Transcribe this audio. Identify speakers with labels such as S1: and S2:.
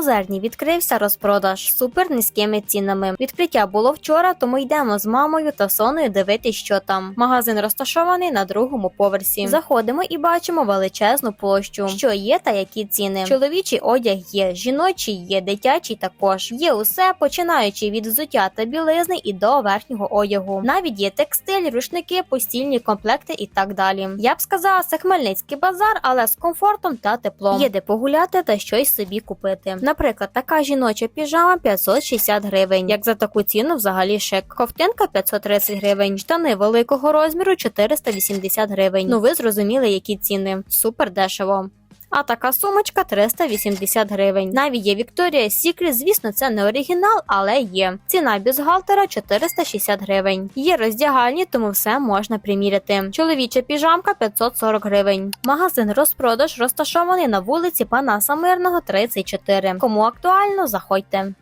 S1: озерній відкрився розпродаж супер низькими цінами. Відкриття було вчора, тому йдемо з мамою та соною дивитись, що там. Магазин розташований на другому поверсі. Заходимо і бачимо величезну площу, що є та які ціни. Чоловічий одяг є, жіночий є, дитячий також. Є усе, починаючи від взуття та білизни і до верхнього одягу. Навіть є текстиль, рушники, постільні комплекти і так далі. Я б сказала, це Хмельницький базар, але з комфортом та теплом. Є де погуляти та щось собі купити. Наприклад, така жіноча піжама 560 гривень. Як за таку ціну взагалі шик. Ковтинка 530 гривень, штани великого розміру 480 гривень. Ну ви зрозуміли, які ціни. Супер дешево. А така сумочка 380 гривень. Навіть є Вікторія Сікрі, звісно, це не оригінал, але є. Ціна бюстгальтера 460 гривень. Є роздягальні, тому все можна приміряти. Чоловіча піжамка 540 гривень. Магазин розпродаж розташований на вулиці Панаса Мирного, 34. Кому актуально, заходьте.